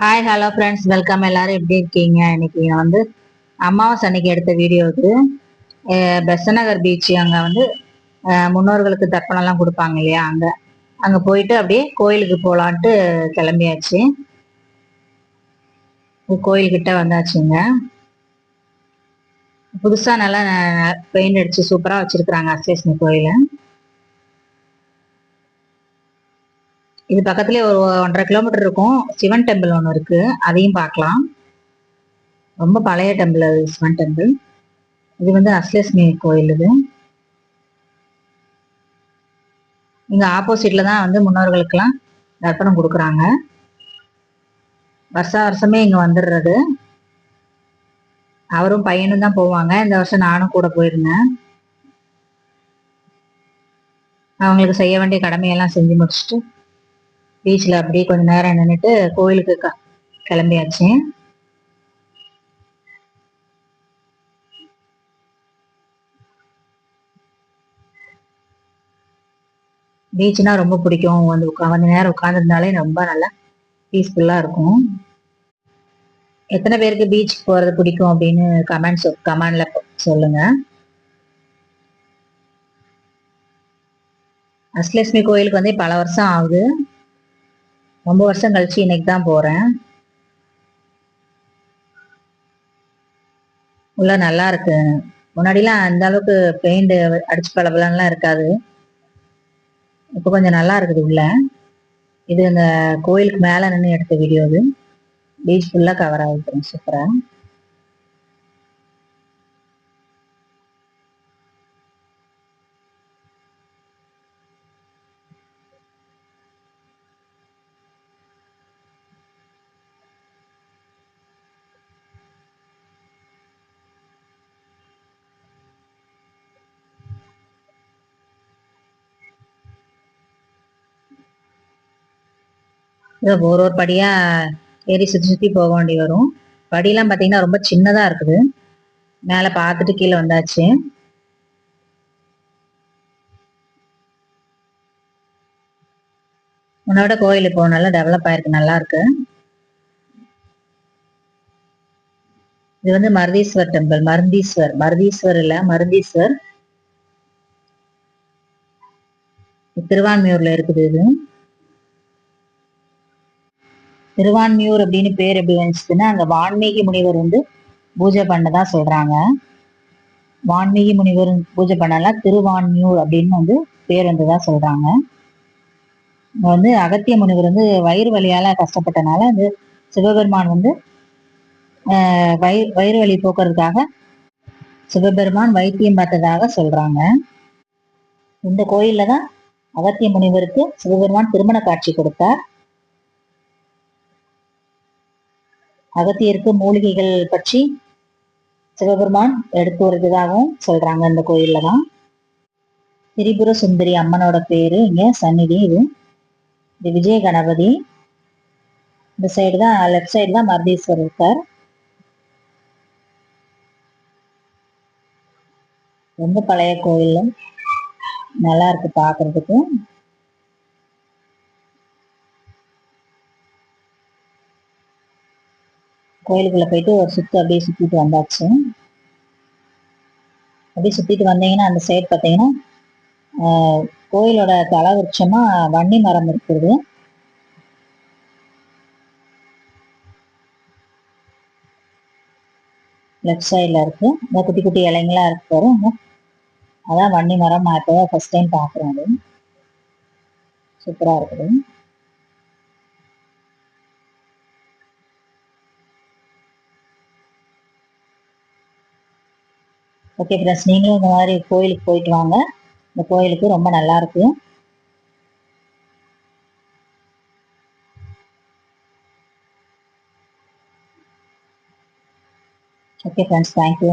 Hi hello friends welcome எல்லாரும் எப்படி இருக்கீங்க? இன்னைக்கு வந்து அமாவாசை அன்னைக்கு எடுத்த வீடியோ இது. பெசநகர் பீச் அங்கே வந்து முன்னோர்களுக்கு தர்ப்பணம்லாம் கொடுப்பாங்க இல்லையா? அங்கே அங்கே போயிட்டு அப்படியே கோயிலுக்கு போகலான்ட்டு கிளம்பியாச்சு. கோயில்கிட்ட வந்தாச்சுங்க. புதுசாக நல்லா பெயிண்ட் அடிச்சு சூப்பராக வச்சுருக்குறாங்க அசேஸ்மி கோயிலை. இது பக்கத்துலேயே ஒரு ஒன்றரை கிலோமீட்டர் இருக்கும். சிவன் டெம்பிள் ஒன்று இருக்கு. அதையும் பார்க்கலாம். ரொம்ப பழைய டெம்பிள் அது சிவன் டெம்பிள் இது வந்து அஸ்லட்சுமி கோயில் இது. இங்கே ஆப்போசிட்ல தான் வந்து முன்னோர்களுக்கெல்லாம் தர்ப்பணம் கொடுக்குறாங்க. வருஷா வருஷமே இங்கே வந்துடுறது. அவரும் பையனும் தான் போவாங்க. இந்த வருஷம் நானும் கூட போயிருந்தேன். அவங்களுக்கு செய்ய வேண்டிய கடமையெல்லாம் செஞ்சு முடிச்சுட்டு பீச்சில் அப்படியே கொஞ்ச நேரம் நின்றுட்டு கோயிலுக்கு க- கிளம்பியாச்சு. பீச்னா ரொம்ப பிடிக்கும். வந்து உட்கா கொஞ்ச நேரம் உட்காந்துருந்தாலே ரொம்ப நல்லா பீஸ்ஃபுல்லாக இருக்கும். எத்தனை பேருக்கு பீச் போகிறது பிடிக்கும் அப்படின்னு கமெண்ட்ஸ் கமெண்டில் சொல்லுங்க. அஷ்லட்சுமி கோயிலுக்கு வந்து பல வருஷம் ஆகுது. ரொம்ப வருஷம் கழிச்சு இன்னைக்கு தான் போறேன். உள்ள நல்லா இருக்கு. முன்னாடிலாம் அந்த அளவுக்கு பெயிண்ட் அடிச்சு பளபளன்னுலாம் இருக்காது. இப்போ கொஞ்சம் நல்லா இருக்குது உள்ள. இது இந்த கோயிலுக்கு மேலே நின்று எடுத்த வீடியோ இது பீச் ஃபுல்லாக கவர் ஆகிருக்கிறேன் சூப்பராக இதை ஒரு ஒரு படியா ஏறி சுற்றி சுற்றி போக வேண்டி வரும். படியெல்லாம் பார்த்தீங்கன்னா ரொம்ப சின்னதாக இருக்குது. மேலே பார்த்துட்டு கீழே வந்தாச்சு. உன்னோட கோயில் இப்போ நல்லா டெவலப் ஆயிருக்கு. நல்லா இருக்கு. இது வந்து மருதீஸ்வர் டெம்பிள் மருந்தீஸ்வர். மருதீஸ்வர் இல்ல மருந்தீஸ்வர். திருவான்மையூர்ல இருக்குது இது. திருவான்மியூர் அப்படின்னு பேர் எப்படி வந்துச்சுன்னா அங்க வான்மீகி முனிவர் வந்து பூஜை பண்ணதா சொல்றாங்க. வான்மீகி முனிவர் பூஜை பண்ணலாம் திருவான்மியூர் அப்படின்னு வந்து பேர் வந்ததா சொல்றாங்க. இங்க வந்து அகத்திய முனிவர் வந்து வயிறு வலியால கஷ்டப்பட்டனால வந்து சிவபெருமான் வந்து வயிறு வயிறு வலி போக்குறதுக்காக சிவபெருமான் வைத்தியம் பார்த்ததாக சொல்றாங்க. இந்த கோயில்ல தான் அகத்திய முனிவருக்கு சிவபெருமான் திருமண காட்சி கொடுத்தார். அகத்தியருக்கு மூலிகைகள் பற்றி சிவபெருமான் எடுத்து வருவதாகவும் சொல்றாங்க இந்த கோயில்ல தான் திரிபுர சுந்தரி அம்மனோட பேரு இங்க சந்நிதி இது. இது விஜய கணபதி. இந்த சைடு தான் லெஃப்ட் சைடு தான் மருதீஸ்வரர் இருக்கார். ரொம்ப பழைய கோயில் நல்லா இருக்கு பாக்குறதுக்கு. கோயிலுக்குள்ள போயிட்டு ஒரு சுத்து அப்படியே சுத்திட்டு வந்தாச்சு. அப்படியே சுத்திட்டு வந்தீங்கன்னா அந்த சைடு பார்த்தீங்கன்னா கோயிலோட தலை விருட்சமா வன்னி மரம் இருக்குது. லெஃப்ட் சைடில் இருக்கு. இந்த குட்டி குட்டி இலைங்களா இருக்கு பாருங்க. அதான் வன்னி மரம் நான் இப்போ ஃபர்ஸ்ட் டைம் பார்க்குறேன் அது. சூப்பராக இருக்குது. ஓகே ஃப்ரெண்ட்ஸ் நீங்களும் இந்த மாதிரி கோயிலுக்கு போயிட்டு வாங்க. இந்த கோயிலுக்கு ரொம்ப நல்லா இருக்கு. Okay friends thank you